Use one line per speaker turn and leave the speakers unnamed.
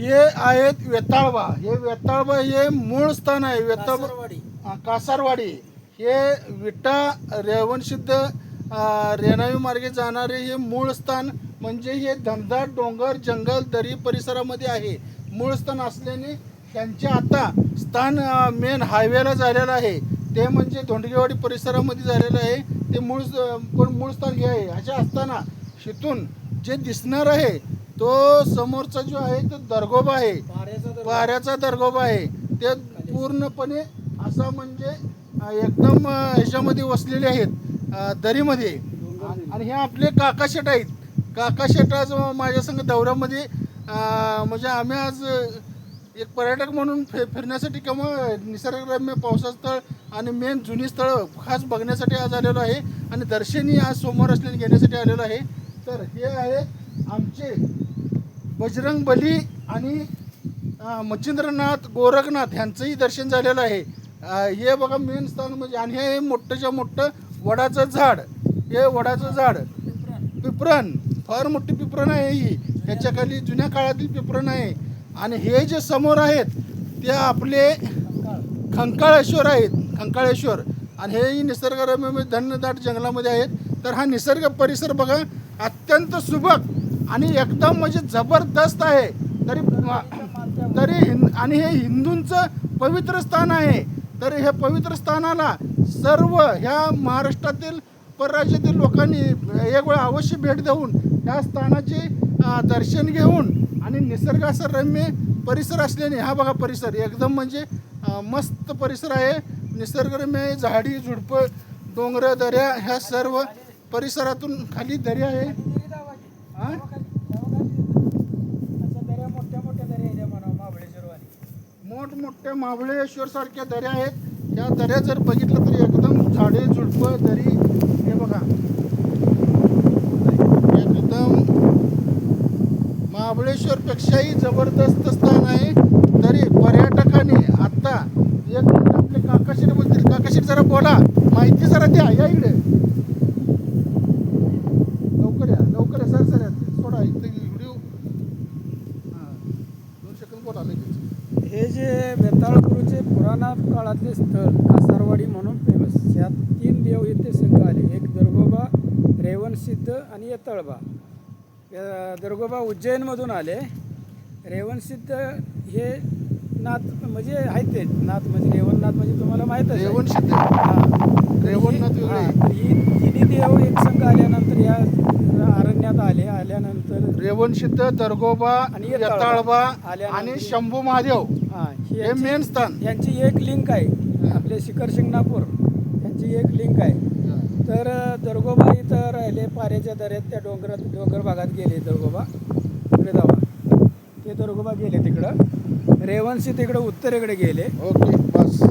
हे आहेत वेताळबा हे वेताळबा हे मूळ स्थान आहे. वेताळबा
कासारवाडी.
हा, विटा रेवणसिद्ध रेणावी मार्गे जाणारे हे मूळ स्थान म्हणजे हे धमदाट डोंगर जंगल दरी परिसरामध्ये आहे. मूळ स्थान असल्याने त्यांचे आता स्थान मेन हायवेला झालेलं आहे. ते म्हणजे धोंडगेवाडी परिसरामध्ये झालेलं आहे. ते मूळ पण मूळ स्थान हे आहे. अशा असताना शिथून जे दिसणार आहे तो समोरचा जो आहे तो दर्गोबा आहे.
पाऱ्याचा
दर्गोबा. आहे. ते पूर्णपणे असा म्हणजे एकदम ह्याच्यामध्ये वसलेले आहेत दरीमध्ये. आणि हे आपले काका शेट आहेत. काका शेट आज माझ्या संग दौऱ्यामध्ये म्हणजे आम्ही आज एक पर्यटक म्हणून फि फिरण्यासाठी किंवा निसर्गरम्य पावसाचं स्थळ आणि मेन जुनी स्थळं खास बघण्यासाठी आज आलेलो आहे. आणि दर्शनी आज सोमवार असल्याने घेण्यासाठी आलेलो आहे. तर हे आहे आमचे बजरंग बली आणि मच्छिंद्रनाथ गोरखनाथ यांचंही दर्शन झालेलं आहे. हे बघा मेन स्थान म्हणजे आणि हे मोठंच्या मोठं वडाचं झाड. हे वडाचं झाड. पिपरण फार मोठी पिपरण आहे ही. त्याच्याखाली जुन्या काळातील पिपरण आहे. आणि हे जे समोर आहेत ते आपले खंकाळेश्वर आहेत. खंकाळेश्वर. आणि हेही निसर्गरम्य म्हणजे धन्यदाट जंगलामध्ये आहेत. तर हा निसर्ग परिसर बघा अत्यंत सुबक. आणि एकदम म्हणजे जबरदस्त आहे. तरी तरी हिंद आणि हे हिंदूंचं पवित्र स्थान आहे. तर हे पवित्र स्थानाला सर्व ह्या महाराष्ट्रातील परराज्यातील लोकांनी एक वेळ अवश्य भेट देऊन ह्या स्थानाचे दर्शन घेऊन आणि निसर्ग रम्य परिसर असल्याने हा बघा परिसर एकदम म्हणजे मस्त परिसर आहे. निसर्गरम्य झाडी झुडपं डोंगर दऱ्या ह्या सर्व परिसरातून खाली दर्या आहे हा?
अशा दऱ्या मोठ्या मोठ्या दऱ्या आहेत या म्हणा महाबळेश्वरवाडी
महाबळेश्वर सारख्या दऱ्या आहेत. या दऱ्या जर बघितलं तर एकदम झाडे झुडपं दरी हे बघा. एकदम महाबळेश्वरपेक्षाही जबरदस्त स्थान आहे. तरी पर्यटकाने आत्ता एक आपले काकाशीर बोलतील. काकाशीर जरा बोला. माहिती जरा द्या या इकडे. लवकर या लवकर या. सर सर या. सोडा इथे व्हिडिओ. हां दोन सेकंद बोला लगेच.
हे जे बेताळपूरचे पुराणा काळातले स्थळ कासारवाडी म्हणून फेमस यात तीन देव इथे संघ आले. एक दर्गोबा रेवणसिद्ध आणि येतळबा. या दर्गोबा उज्जैनमधून आले. रेवणसिद्ध हे नाथ म्हणजे आहेत ते. नाथ म्हणजे रेवणनाथ म्हणजे तुम्हाला माहीतच आहे.
रेवण सिद्ध.
हां.
रेवणनाथ
ही तिन्ही देव एक संघ आल्यानंतर या अरण्यात आले आल्यानंतर
रेवण सिद्ध दर्गोबा
आणि येताळबा.
येताळबा
आल्यानंतर-
आणि शंभू महादेव
हां ही
हे
यांची-
मेन स्थान.
यांची एक लिंक आहे. आपले शिखर शिंगणापूर यांची एक लिंक आहे. तर अ, दर्गोबा इथं राहिले पाऱ्याच्या दऱ्यात त्या डोंगरात डोंगर भागात गेले दर्गोबा इकडे जावा ते दर्गोबा गेले तिकडं. रेवणसी तिकडं उत्तरेकडे गेले.
ओके बस.